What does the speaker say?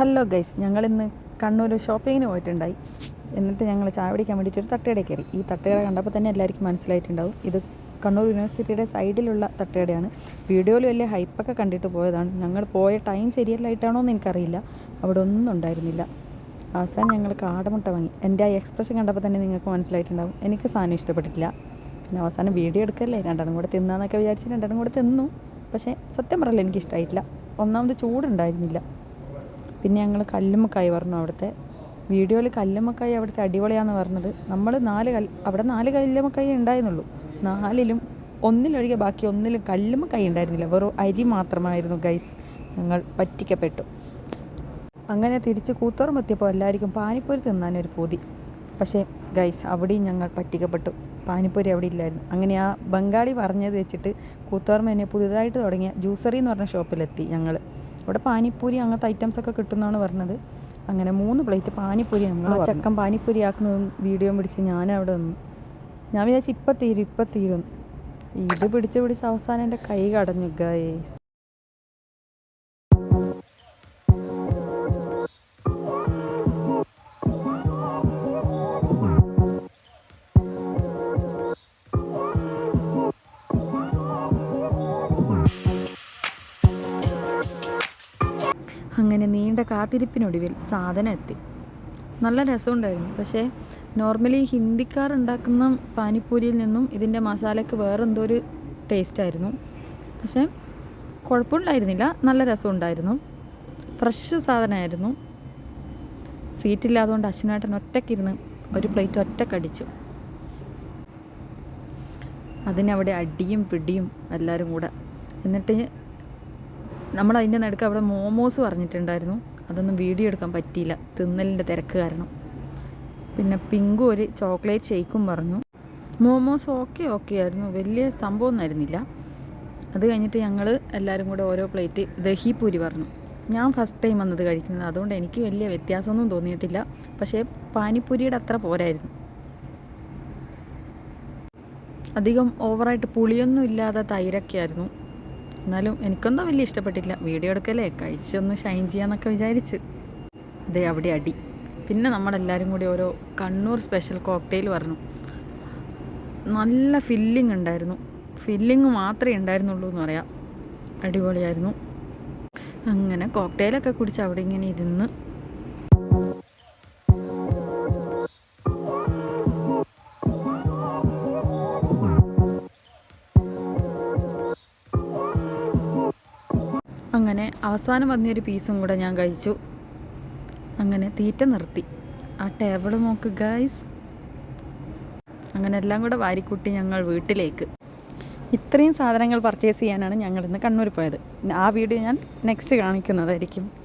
Hello guys ഞങ്ങളിന്ന് കണ്ണൂർ ഷോപ്പിങ്ങിന് പോയിട്ടുണ്ടായി. എന്നിട്ട് ഞങ്ങൾ ചായ പിടിക്കാൻ വേണ്ടിയിട്ട് ഒരു തട്ടുകടയിൽ കയറി. ഈ തട്ടുകട കണ്ടപ്പോൾ തന്നെ എല്ലാവർക്കും മനസ്സിലായിട്ടുണ്ടാവും. ഇത് കണ്ണൂർ യൂണിവേഴ്സിറ്റിയുടെ സൈഡിലുള്ള തട്ടുകടയാണ്. വീഡിയോയിൽ വലിയ ഹൈപ്പൊക്കെ കണ്ടിട്ട് പോയതാണ്. ഞങ്ങൾ പോയ ടൈം ശരിയല്ലായിട്ടാണോ എന്ന് എനിക്കറിയില്ല. അവിടെ ഒന്നും ഉണ്ടായിരുന്നില്ല. അവസാനം ഞങ്ങൾ കാടമുട്ട വാങ്ങി. എന്റെ ആ എക്സ്പ്രഷൻ കണ്ടപ്പോൾ തന്നെ നിങ്ങൾക്ക് മനസ്സിലായിട്ടുണ്ടാവും. എനിക്ക് സാധനം ഇഷ്ടപ്പെട്ടിട്ടില്ല. പിന്നെ അവസാനം വീഡിയോ എടുക്കല്ലേ? രണ്ടെണ്ണം കൂടെ തിന്നാന്നൊക്കെ വിചാരിച്ച് രണ്ടെണ്ണം കൂടെ തിന്നു. പക്ഷേ സത്യം പറയല്ല എനിക്കിഷ്ടമായിട്ടില്ല ഒന്നാമത് ചൂടുണ്ടായിരുന്നില്ല. പിന്നെ ഞങ്ങൾ കല്ലുമ്മക്കായി പറഞ്ഞു അവിടുത്തെ. വീഡിയോയിൽ കല്ലുമ്മക്കായി അവിടുത്തെ അടിപൊളിയാന്ന് പറഞ്ഞത്. നമ്മൾ നാല് കല്ല് അവിടെ നാല് കല്ലുമ്മക്കായി ഉണ്ടായിരുന്നുള്ളൂ. നാലിലും ഒന്നിലൊഴികെ ബാക്കി ഒന്നിലും കല്ലുമ്മക്കായി ഉണ്ടായിരുന്നില്ല. വെറും അരി മാത്രമായിരുന്നു ഗൈസ് ഞങ്ങൾ പറ്റിക്കപ്പെട്ടു. അങ്ങനെ തിരിച്ച് കൂത്തോറമെത്തിയപ്പോൾ എല്ലാവർക്കും പാനിപ്പൂരി തിന്നാനൊരു പൂതി. പക്ഷേ ഗൈസ് അവിടെയും ഞങ്ങൾ പറ്റിക്കപ്പെട്ടു. പാനിപ്പൂരി അവിടെ ഇല്ലായിരുന്നു. അങ്ങനെ ആ ബംഗാളി പറഞ്ഞത് വെച്ചിട്ട് കൂത്തോർമ്മ എന്നെ പുതിയതായിട്ട് തുടങ്ങിയ ജ്യൂസറി എന്ന് പറഞ്ഞ ഷോപ്പിലെത്തി ഞങ്ങൾ അവിടെ പാനിപ്പൂരി അങ്ങനത്തെ ഐറ്റംസ് ഒക്കെ കിട്ടുമെന്നാണ് പറഞ്ഞത്. അങ്ങനെ മൂന്ന് പ്ലേറ്റ് പാനിപ്പൂരി ആ ചക്കൻ പാനിപ്പൂരി ആക്കുന്ന വീഡിയോ പിടിച്ച് ഞാൻ അവിടെ നിന്നു. ഞാൻ വിചാരിച്ചു ഇപ്പം തീരും ഇപ്പം തീരും. ഇത് പിടിച്ച് പിടിച്ച് അവസാനം എന്റെ കൈ കടഞ്ഞു ഗൈസ് അങ്ങനെ നീണ്ട കാത്തിരിപ്പിനൊടുവിൽ സാധനം എത്തി. നല്ല രസമുണ്ടായിരുന്നു. പക്ഷേ നോർമലി ഹിന്ദിക്കാർ ഉണ്ടാക്കുന്ന പാനിപ്പൂരിയിൽ നിന്നും ഇതിന്റെ മസാലയ്ക്ക് വേറെന്തോ ഒരു ടേസ്റ്റ് ആയിരുന്നു. പക്ഷേ കുഴപ്പമുണ്ടായിരുന്നില്ല. നല്ല രസമുണ്ടായിരുന്നു. ഫ്രഷ് സാധനമായിരുന്നു. സീറ്റില്ലാതുകൊണ്ട് അച്ഛനായിട്ടൻ ഒറ്റക്കിരുന്ന് ഒരു പ്ലേറ്റ് ഒറ്റക്കടിച്ചു അതിനവിടെ അടിയും പിടിയും എല്ലാവരും കൂടെ. എന്നിട്ട് നമ്മൾ അതിന്റെ നടുക്ക് അവിടെ മോമോസ് പറഞ്ഞിട്ടുണ്ടായിരുന്നു. അതൊന്നും വീഡിയോ എടുക്കാൻ പറ്റിയില്ല. തിന്നലിന്റെ തിരക്ക് കാരണം. പിന്നെ പിങ്കു ഒരു ചോക്ലേറ്റ് ഷേക്കും പറഞ്ഞു. മോമോസ് ഓക്കെ ഓക്കെ ആയിരുന്നു. വലിയ ആയിരുന്നില്ല. അത് കഴിഞ്ഞിട്ട് ഞങ്ങൾ എല്ലാവരും കൂടെ ഓരോ പ്ലേറ്റ് ദഹിപൂരി പറഞ്ഞു. ഞാൻ ഫസ്റ്റ് ടൈം വന്നത് കഴിക്കുന്നത്. അതുകൊണ്ട് എനിക്ക് വലിയ വ്യത്യാസമൊന്നും തോന്നിയിട്ടില്ല. പക്ഷേ പാനിപ്പൂരിയുടെ അത്ര പോരായിരുന്നു. അധികം ഓവറായിട്ട് പുളിയൊന്നും ഇല്ലാതെ തൈരൊക്കെ ആയിരുന്നു. എന്നാലും എനിക്കൊന്നും വലിയ ഇഷ്ടപ്പെട്ടില്ല വീഡിയോ എടുക്കല്ലേ? കഴിച്ചൊന്ന് ഷൈൻ ചെയ്യാന്നൊക്കെ വിചാരിച്ച്. ഇതേ അവിടെ അടി. പിന്നെ നമ്മളെല്ലാവരും കൂടി ഓരോ കണ്ണൂർ സ്പെഷ്യൽ കോക്ടെയിൽ പറഞ്ഞു. നല്ല ഫില്ലിംഗ് ഉണ്ടായിരുന്നു. ഫില്ലിംഗ് മാത്രമേ ഉണ്ടായിരുന്നുള്ളൂ എന്ന് പറയാം. അടിപൊളിയായിരുന്നു. അങ്ങനെ കോക്ടെയിലൊക്കെ കുടിച്ച് അവിടെ ഇങ്ങനെ ഇരുന്ന് അങ്ങനെ അവസാനം വന്നൊരു പീസും കൂടെ ഞാൻ കഴിച്ചു. അങ്ങനെ തീറ്റ നിർത്തി. ആ ടേബിൾ നോക്ക് ഗൈസ് അങ്ങനെ എല്ലാം കൂടെ വാരിക്കൂട്ടി ഞങ്ങൾ വീട്ടിലേക്ക്. ഇത്രയും സാധനങ്ങൾ പർച്ചേസ് ചെയ്യാനാണ് ഞങ്ങളിന്ന് കണ്ണൂർ പോയത്. ആ വീഡിയോ ഞാൻ നെക്സ്റ്റ് കാണിക്കുന്നതായിരിക്കും.